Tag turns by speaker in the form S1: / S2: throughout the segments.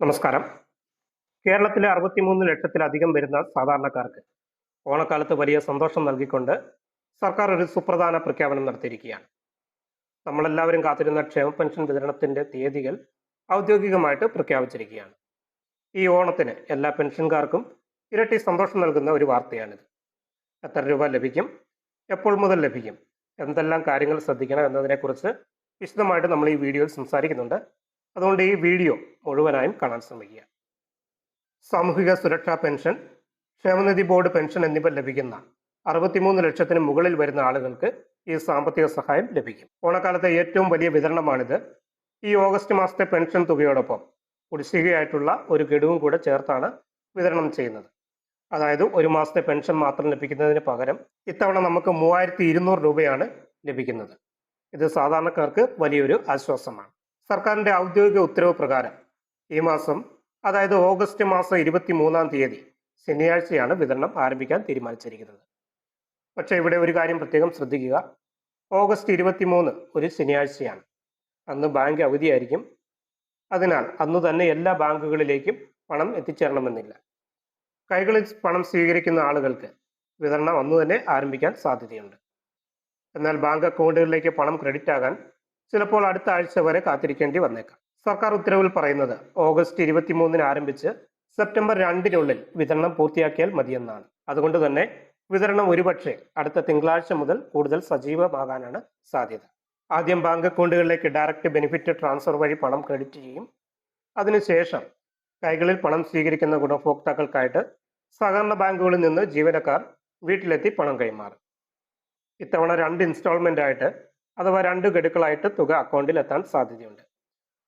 S1: നമസ്കാരം. കേരളത്തിലെ അറുപത്തിമൂന്ന് ലക്ഷത്തിലധികം വരുന്ന സാധാരണക്കാർക്ക് ഓണക്കാലത്ത് വലിയ സന്തോഷം നൽകിക്കൊണ്ട് സർക്കാർ ഒരു സുപ്രധാന പ്രഖ്യാപനം നടത്തിയിരിക്കുകയാണ്. നമ്മളെല്ലാവരും കാത്തിരുന്ന ക്ഷേമ പെൻഷൻ വിതരണത്തിന്റെ തീയതികൾ ഔദ്യോഗികമായിട്ട് പ്രഖ്യാപിച്ചിരിക്കുകയാണ്. ഈ ഓണത്തിന് എല്ലാ പെൻഷൻകാർക്കും ഇരട്ടി സന്തോഷം നൽകുന്ന ഒരു വാർത്തയാണിത്. എത്ര രൂപ ലഭിക്കും? എപ്പോൾ മുതൽ ലഭിക്കും? എന്തെല്ലാം കാര്യങ്ങൾ ശ്രദ്ധിക്കണം എന്നതിനെക്കുറിച്ച് വിശദമായിട്ട് നമ്മൾ ഈ വീഡിയോയിൽ സംസാരിക്കുന്നുണ്ട്. അതുകൊണ്ട് ഈ വീഡിയോ മുഴുവനായും കാണാൻ ശ്രമിക്കുക. സാമൂഹിക സുരക്ഷാ പെൻഷൻ ക്ഷേമനിധി ബോർഡ് പെൻഷൻ എന്നിവ ലഭിക്കുന്ന അറുപത്തിമൂന്ന് ലക്ഷത്തിന് മുകളിൽ വരുന്ന ആളുകൾക്ക് ഈ സാമ്പത്തിക സഹായം ലഭിക്കും. ഓണക്കാലത്തെ ഏറ്റവും വലിയ വിതരണമാണിത്. ഈ ഓഗസ്റ്റ് മാസത്തെ പെൻഷൻ തുകയോടൊപ്പം കുടിശ്ശികയായിട്ടുള്ള ഒരു ഗഡുവും കൂടെ ചേർത്താണ് വിതരണം ചെയ്യുന്നത്. അതായത് ഒരു മാസത്തെ പെൻഷൻ മാത്രം ലഭിക്കുന്നതിന് പകരം ഇത്തവണ നമുക്ക് മൂവായിരത്തി ഇരുന്നൂറ് രൂപയാണ് ലഭിക്കുന്നത്. ഇത് സാധാരണക്കാർക്ക് വലിയൊരു ആശ്വാസമാണ്. സർക്കാരിന്റെ ഔദ്യോഗിക ഉത്തരവ് പ്രകാരം ഈ മാസം അതായത് ഓഗസ്റ്റ് മാസം ഇരുപത്തി മൂന്നാം തീയതി ശനിയാഴ്ചയാണ് വിതരണം ആരംഭിക്കാൻ തീരുമാനിച്ചിരിക്കുന്നത്. പക്ഷേ ഇവിടെ ഒരു കാര്യം പ്രത്യേകം ശ്രദ്ധിക്കുക. ഓഗസ്റ്റ് ഇരുപത്തി മൂന്ന് ഒരു ശനിയാഴ്ചയാണ്. അന്ന് ബാങ്ക് അവധിയായിരിക്കും. അതിനാൽ അന്ന് തന്നെ എല്ലാ ബാങ്കുകളിലേക്കും പണം എത്തിച്ചേരണമെന്നില്ല. കൈകളിൽ പണം സ്വീകരിക്കുന്ന ആളുകൾക്ക് വിതരണം അന്ന് തന്നെ ആരംഭിക്കാൻ സാധ്യതയുണ്ട്. എന്നാൽ ബാങ്ക് അക്കൗണ്ടുകളിലേക്ക് പണം ക്രെഡിറ്റ് ആകാൻ ചിലപ്പോൾ അടുത്ത ആഴ്ച വരെ കാത്തിരിക്കേണ്ടി വന്നേക്കാം. സർക്കാർ ഉത്തരവിൽ പറയുന്നത് ഓഗസ്റ്റ് ഇരുപത്തിമൂന്നിന് ആരംഭിച്ച് സെപ്റ്റംബർ രണ്ടിനുള്ളിൽ വിതരണം പൂർത്തിയാക്കിയാൽ മതിയെന്നാണ്. അതുകൊണ്ട് തന്നെ വിതരണം ഒരുപക്ഷെ അടുത്ത തിങ്കളാഴ്ച മുതൽ കൂടുതൽ സജീവമാകാനാണ് സാധ്യത. ആദ്യം ബാങ്ക് അക്കൗണ്ടുകളിലേക്ക് ഡയറക്റ്റ് ബെനിഫിറ്റ് ട്രാൻസ്ഫർ വഴി പണം ക്രെഡിറ്റ് ചെയ്യും. അതിനുശേഷം കൈകളിൽ പണം സ്വീകരിക്കുന്ന ഗുണഭോക്താക്കൾക്കായിട്ട് സഹകരണ ബാങ്കുകളിൽ നിന്ന് ജീവനക്കാർ വീട്ടിലെത്തി പണം കൈമാറും. ഇത്തവണ രണ്ട് ഇൻസ്റ്റാൾമെന്റ് ആയിട്ട് അഥവാ രണ്ട് ഗഡുക്കളായിട്ട് തുക അക്കൗണ്ടിൽ എത്താൻ സാധ്യതയുണ്ട്.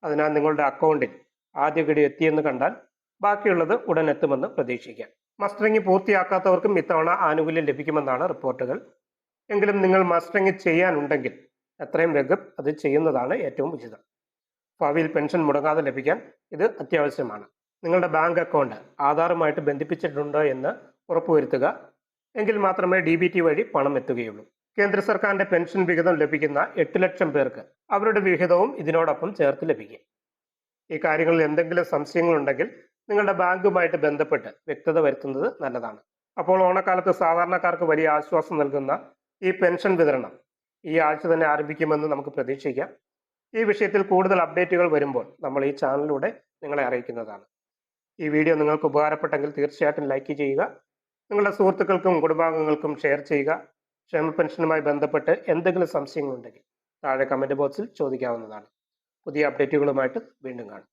S1: അതിനാൽ നിങ്ങളുടെ അക്കൗണ്ടിൽ ആദ്യ ഗഡു എത്തിയെന്ന് കണ്ടാൽ ബാക്കിയുള്ളത് ഉടൻ എത്തുമെന്ന് പ്രതീക്ഷിക്കാം. മസ്റ്ററിംഗ് പൂർത്തിയാക്കാത്തവർക്കും ഇത്തവണ ആനുകൂല്യം ലഭിക്കുമെന്നാണ് റിപ്പോർട്ടുകൾ. എങ്കിലും നിങ്ങൾ മസ്റ്ററിംഗ് ചെയ്യാനുണ്ടെങ്കിൽ എത്രയും വേഗം അത് ചെയ്യുന്നതാണ് ഏറ്റവും ഉചിതം. ഭാവിയിൽ പെൻഷൻ മുടങ്ങാതെ ലഭിക്കാൻ ഇത് അത്യാവശ്യമാണ്. നിങ്ങളുടെ ബാങ്ക് അക്കൗണ്ട് ആധാറുമായിട്ട് ബന്ധിപ്പിച്ചിട്ടുണ്ടോ എന്ന് ഉറപ്പുവരുത്തുക. എങ്കിൽ മാത്രമേ ഡി ബി ടി വഴി പണം എത്തുകയുള്ളൂ. കേന്ദ്ര സർക്കാരിന്റെ പെൻഷൻ വിഹിതം ലഭിക്കുന്ന എട്ട് ലക്ഷം പേർക്ക് അവരുടെ വിഹിതവും ഇതിനോടൊപ്പം ചേർത്ത് ലഭിക്കും. ഈ കാര്യങ്ങളിൽ എന്തെങ്കിലും സംശയങ്ങളുണ്ടെങ്കിൽ നിങ്ങളുടെ ബാങ്കുമായിട്ട് ബന്ധപ്പെട്ട് വ്യക്തത വരുത്തുന്നത് നല്ലതാണ്. അപ്പോൾ ഓണക്കാലത്ത് സാധാരണക്കാർക്ക് വലിയ ആശ്വാസം നൽകുന്ന ഈ പെൻഷൻ വിതരണം ഈ ആഴ്ച തന്നെ ആരംഭിക്കുമെന്ന് നമുക്ക് പ്രതീക്ഷിക്കാം. ഈ വിഷയത്തിൽ കൂടുതൽ അപ്ഡേറ്റുകൾ വരുമ്പോൾ നമ്മൾ ഈ ചാനലിലൂടെ നിങ്ങളെ അറിയിക്കുന്നതാണ്. ഈ വീഡിയോ നിങ്ങൾക്ക് ഉപകാരപ്പെട്ടെങ്കിൽ തീർച്ചയായിട്ടും ലൈക്ക് ചെയ്യുക. നിങ്ങളുടെ സുഹൃത്തുക്കൾക്കും കുടുംബാംഗങ്ങൾക്കും ഷെയർ ചെയ്യുക. ക്ഷേമ പെൻഷനുമായി ബന്ധപ്പെട്ട് എന്തെങ്കിലും സംശയങ്ങളുണ്ടെങ്കിൽ താഴെ കമന്റ് ബോക്സിൽ ചോദിക്കാവുന്നതാണ്. പുതിയ അപ്ഡേറ്റുകളുമായിട്ട് വീണ്ടും കാണാം.